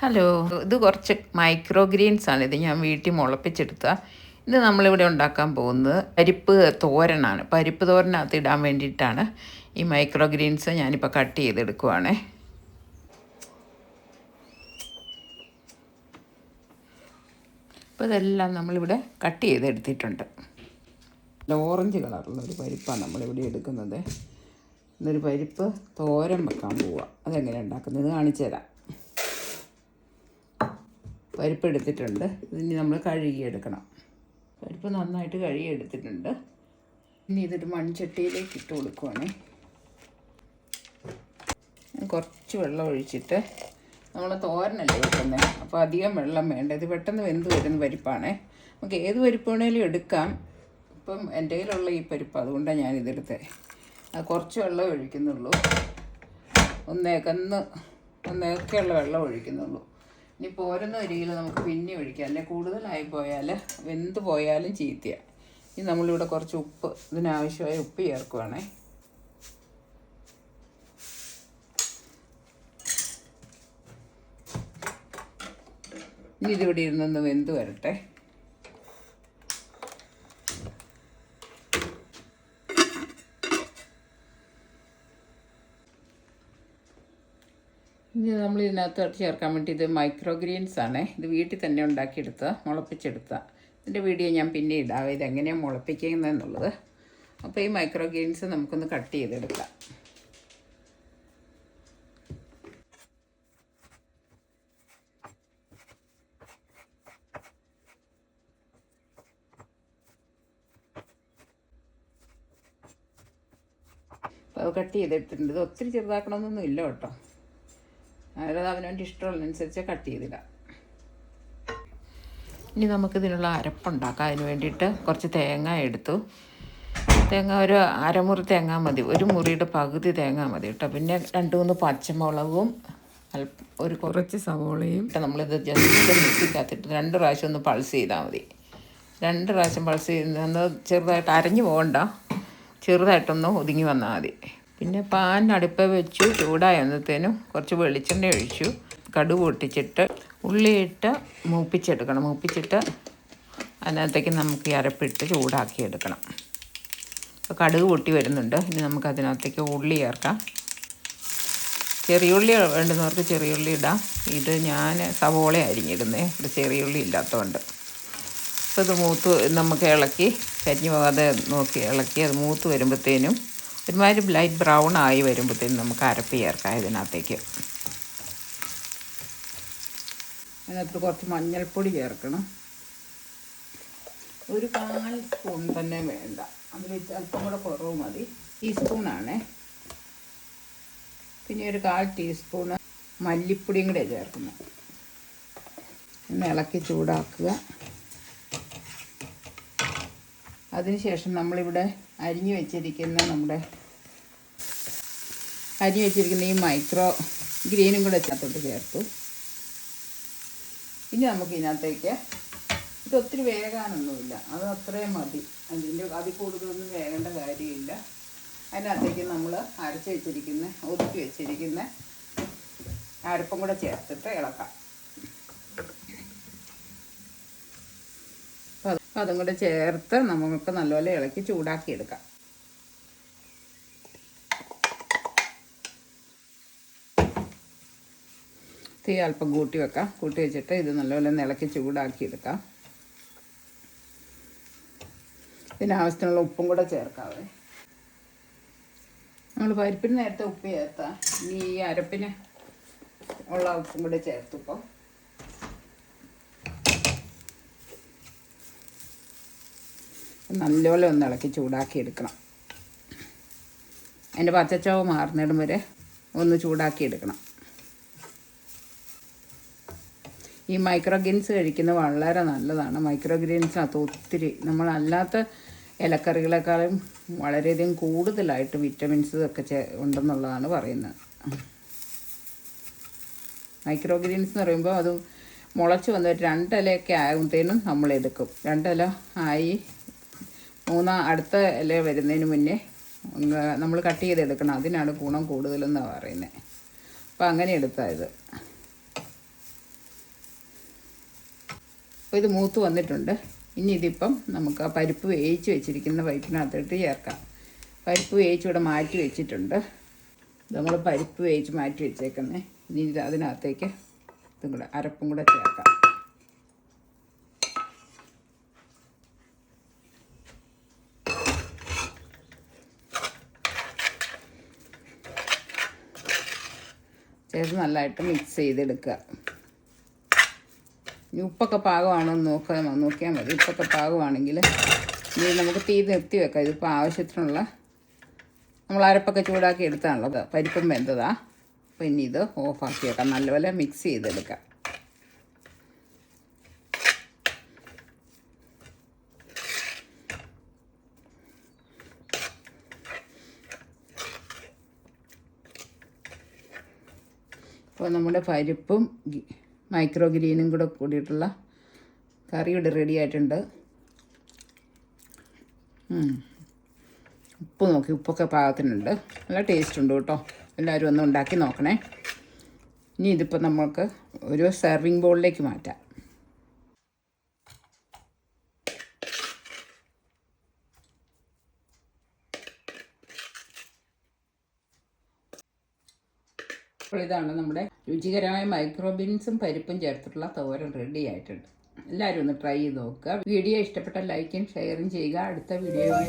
Hello ഇത് കുറച്ച് micro Green's ആണ്. ഇത് ഞാൻ വീട്ടിൽ മുളപ്പിച്ചെടുത്ത ഇത് നമ്മളിവിടെ ഉണ്ടാക്കാൻ പോകുന്നത് പരിപ്പ് തോരനാണ്. പരിപ്പ് തോരനകത്ത് ഇടാൻ വേണ്ടിയിട്ടാണ് ഈ മൈക്രോ ഗ്രീൻസ് ഞാനിപ്പോൾ കട്ട് ചെയ്തെടുക്കുവാണേ. അപ്പോൾ ഇതെല്ലാം നമ്മളിവിടെ കട്ട് ചെയ്തെടുത്തിട്ടുണ്ട്. ഓറഞ്ച് കളറുള്ള ഒരു പരിപ്പാണ് നമ്മളിവിടെ എടുക്കുന്നത്. ഇന്നൊരു പരിപ്പ് തോരൻ വെക്കാൻ പോവുക അതെങ്ങനെ ഉണ്ടാക്കുന്നത്? കാണിച്ചു തരാം പരിപ്പ് എടുത്തിട്ടുണ്ട് ഇനി നമ്മൾ കഴുകിയെടുക്കണം. പരിപ്പ് നന്നായിട്ട് കഴുകിയെടുത്തിട്ടുണ്ട്. ഇനി ഇതൊരു മൺചട്ടിയിലേക്ക് ഇട്ട് കൊടുക്കുവാണേ. കുറച്ച് വെള്ളം ഒഴിച്ചിട്ട് നമ്മൾ തോരനല്ലേ വെക്കുന്നത് അപ്പോൾ അധികം വെള്ളം വേണ്ട. ഇത് പെട്ടെന്ന് വെന്ത് വരുന്ന പരിപ്പാണേ. നമുക്ക് ഏത് പരിപ്പ് വേണേലും എടുക്കാം. ഇപ്പം എന്റെ കയ്യിലുള്ള ഈ പരിപ്പ് അതുകൊണ്ടാണ് ഞാൻ ഇതെടുത്തത് കുറച്ച് വെള്ളം ഒഴിക്കുന്നുള്ളൂ. ഒന്നേക്കന്ന് ഒന്നേക്കുള്ള വെള്ളം ഒഴിക്കുന്നുള്ളൂ. ഇനി പോരുന്ന അരിയിൽ നമുക്ക് പിന്നെ ഒഴിക്കാം. അല്ലെ? കൂടുതലായി പോയാൽ വെന്ത് പോയാലും ചീത്തയാണ് ഇനി നമ്മളിവിടെ കുറച്ച് ഉപ്പ് ഇതിനാവശ്യമായ ഉപ്പ് ചേർക്കുവാണേ. ഇനി ഇതിവിടെ ഇരുന്നൊന്ന് വെന്ത് വരട്ടെ. ഇനി നമ്മൾ ഇതിനകത്ത് ചേർക്കാൻ വേണ്ടി ഇത് മൈക്രോ ഗ്രീൻസ് ആണ്. ഇത് വീട്ടിൽ തന്നെ ഉണ്ടാക്കിയെടുത്ത മുളപ്പിച്ചെടുത്ത ഇതിന്റെ വീഡിയോ ഞാൻ പിന്നെ ഇടാം. ഇത് എങ്ങനെയാണ് മുളപ്പിക്കുന്നതെന്നുള്ളത് അപ്പോൾ ഈ മൈക്രോ ഗ്രീൻസ് നമുക്കൊന്ന് കട്ട് ചെയ്തെടുക്കാം. അത് കട്ട് ചെയ്തിട്ടുണ്ട് ഇത് ഒത്തിരി ചെറുതാക്കണമെന്നൊന്നും ഇല്ല കേട്ടോ. അതായത് അവനവന്റെ ഇഷ്ടമുള്ളതനുസരിച്ച് കട്ട് ചെയ്തിടാം ഇനി നമുക്കിതിനുള്ള അരപ്പുണ്ടാക്കാം. അതിന് വേണ്ടിയിട്ട് കുറച്ച് തേങ്ങ എടുത്തു. തേങ്ങ ഒരു അരമുറി തേങ്ങ മതി. ഒരു മുറിയുടെ പകുതി തേങ്ങ മതി കേട്ടോ. പിന്നെ രണ്ട് മൂന്ന് പച്ചമുളകും അല്പ ഒരു കുറച്ച് സവോളയും. ഇട്ട് നമ്മളിത് ജസ്റ്റ് മിക്സിക്കകത്തിട്ട് രണ്ട് പ്രാവശ്യം ഒന്ന് പൾസ് ചെയ്താൽ മതി. രണ്ട് പ്രാവശ്യം പൾസ് ചെയ്ത് ചെറുതായിട്ട് അരഞ്ഞു പോകണ്ട. ചെറുതായിട്ടൊന്ന് ഒതുങ്ങി വന്നാൽ മതി. പിന്നെ പാൻ അടുപ്പ് വെച്ചു ചൂടായപ്പോഴത്തേനും കുറച്ച് വെളിച്ചെണ്ണ ഒഴിച്ചു. കടുക് പൊട്ടിച്ചിട്ട് ഉള്ളിയിട്ട് മൂപ്പിച്ചെടുക്കണം. മൂപ്പിച്ചിട്ട് അതിനകത്തേക്ക് നമുക്ക് ഈ അരപ്പിട്ട് ചൂടാക്കിയെടുക്കണം. അപ്പോൾ കടുക് പൊട്ടി വരുന്നുണ്ട്. ഇനി നമുക്ക് അതിനകത്തേക്ക് ഉള്ളി ചേർക്കാം. ചെറിയുള്ളി വേണ്ടുന്നവർക്ക് ചെറിയുള്ളി ഇടാം. ഇത് ഞാൻ സവോള അരിഞ്ഞിരുന്നേ ഇവിടെ ചെറിയുള്ളി ഇല്ലാത്തതുകൊണ്ട് അപ്പോൾ ഇത് മൂത്ത് നമുക്ക് ഇളക്കി കരിഞ്ഞു പോകാതെ നോക്കി ഇളക്കി അത് മൂത്ത് വരുമ്പോഴത്തേനും ഒരുമാതിരി ലൈറ്റ് ബ്രൗൺ ആയി വരുമ്പോഴത്തേനും നമുക്ക് അരപ്പ് ചേർക്കാം ഇതിനകത്തേക്ക്. അതിനകത്ത് കുറച്ച് മഞ്ഞൾപ്പൊടി ചേർക്കണം. ഒരു കാൽ സ്പൂൺ തന്നെ വേണ്ട. അതിൽ അല്പം കൂടെ കുറവ് മതി. ടീസ്പൂണാണേ പിന്നെ ഒരു കാൽ ടീസ്പൂണ് മല്ലിപ്പൊടിയും കൂടെ ചേർക്കുന്നത് ഇളക്കി ചൂടാക്കുക. അതിനുശേഷം നമ്മളിവിടെ അരിഞ്ഞു വെച്ചിരിക്കുന്ന നമ്മുടെ അരിഞ്ഞു വെച്ചിരിക്കുന്ന ഈ മൈക്രോ ഗ്രീനും കൂടെ ഇതിനകത്തോട്ട് ചേർത്തു. ഇനി നമുക്ക് ഇതിനകത്തേക്ക് ഇത് ഒത്തിരി അത് അത്രയും മതി. അതിന്റെ അതിൽ കൂടുതലൊന്നും വേകേണ്ട കാര്യമില്ല. അതിനകത്തേക്ക് നമ്മൾ അരച്ച് വെച്ചിരിക്കുന്ന ഒതുക്കി വെച്ചിരിക്കുന്ന അരപ്പും കൂടെ ചേർത്തിട്ട് ഇളക്കാം. അപ്പോൾ അതും കൂടെ ചേർത്ത് നമുക്ക് നല്ലപോലെ ഇളക്കി ചൂടാക്കി എടുക്കാം. തീ അല്പം കൂട്ടി വെക്കാം. കൂട്ടി വെച്ചിട്ട് ഇത് നല്ലപോലെ ഇളക്കി ചൂടാക്കി എടുക്കാം. ഇതിനാവശ്യത്തിനുള്ള ഉപ്പും കൂടെ ചേർക്കാവേ. നമ്മൾ പരിപ്പിന് നേരത്തെ ഉപ്പ് ചേർത്താം. ഇനി ഈ അരപ്പിന് ഉള്ള ഉപ്പും കൂടെ ചേർത്തു നല്ലപോലെ ഒന്ന് ഇളക്കി ചൂടാക്കി എടുക്കണം. അതിന്റെ പച്ചച്ചാവ് മാറുന്നിടം വരെ ഒന്ന് ചൂടാക്കി എടുക്കണം. ഈ മൈക്രോ ഗ്രീൻസ് കഴിക്കുന്നത് വളരെ നല്ലതാണ്. മൈക്രോ അത് ഒത്തിരി നമ്മളല്ലാത്ത ഇലക്കറികളെക്കാളും വളരെയധികം കൂടുതലായിട്ട് വിറ്റമിൻസ് ഒക്കെ ഉണ്ടെന്നുള്ളതാണ് പറയുന്നത്. മൈക്രോ ഗ്രീൻസ് എന്ന് പറയുമ്പോൾ അത് മുളച്ച് വന്നിട്ട് രണ്ടിലയൊക്കെ ആകുമ്പോഴത്തേനും നമ്മൾ എടുക്കും. രണ്ടില ആയി മൂന്നാ അടുത്ത ഇല വരുന്നതിന് മുന്നേ നമ്മൾ കട്ട് ചെയ്തെടുക്കണം. അതിനാണ് ഗുണം കൂടുതലെന്നാണ് പറയുന്നത് അപ്പോൾ അങ്ങനെ എടുത്താൽ ഇത്. ഇത് മൂത്ത് വന്നിട്ടുണ്ട്. ഇനി ഇതിപ്പം നമുക്ക് ആ പരിപ്പ് വേവിച്ച് വെച്ചിരിക്കുന്ന പരിപ്പിനകത്തോട്ട് ചേർക്കാം. പരിപ്പ് വേവിച്ച് ഇവിടെ മാറ്റി വെച്ചിട്ടുണ്ട്. നമ്മൾ പരിപ്പ് വേയിച്ച് മാറ്റി വെച്ചേക്കുന്നത് ഇനി ഇത് അതിനകത്തേക്ക് ഇതും കൂടെ അരപ്പും കൂടെ ചേർക്കാം. ചേർത്ത് നല്ലതായിട്ട് മിക്സ് ചെയ്തെടുക്കുക. ഇനി ഉപ്പൊക്കെ പാകമാണോ എന്ന് നോക്കുക നോക്കിയാൽ മതി. ഉപ്പൊക്കെ പാകമാണെങ്കിൽ ഇനി നമുക്ക് തീ നിർത്തി വെക്കാം. ഇതിപ്പോൾ ആവശ്യത്തിനുള്ള നമ്മൾ അരപ്പൊക്കെ ചൂടാക്കി എടുത്താണല്ലോ. പരിപ്പും വെന്തതാണ് ഇനി ഇത് ഓഫാക്കി വെക്കാം. നല്ലപോലെ മിക്സ് ചെയ്തെടുക്കാം. അപ്പോൾ നമ്മുടെ പരിപ്പും മൈക്രോ ഗ്രീനും കൂടെ കൂടിയിട്ടുള്ള കറി ഇവിടെ റെഡി ആയിട്ടുണ്ട്. ഉപ്പ് നോക്കി ഉപ്പൊക്കെ പാകത്തിനുണ്ട്. നല്ല ടേസ്റ്റ് ഉണ്ട് കേട്ടോ. എല്ലാവരും ഒന്ന് ഉണ്ടാക്കി നോക്കണേ. ഇനി ഇതിപ്പോൾ നമ്മൾക്ക് ഒരു സെർവിങ് ബോളിലേക്ക് മാറ്റാം. അപ്പോൾ ഇതാണ് നമ്മുടെ രുചികരമായ മൈക്രോ ബീൻസും പരിപ്പും ചേർത്തിട്ടുള്ള തോരൻ റെഡി ആയിട്ടുണ്ട്. എല്ലാവരും ഒന്ന് ട്രൈ ചെയ്ത് നോക്കുക. വീഡിയോ ഇഷ്ടപ്പെട്ട ലൈക്കും ഷെയറും ചെയ്യുക. അടുത്ത വീഡിയോയുമായി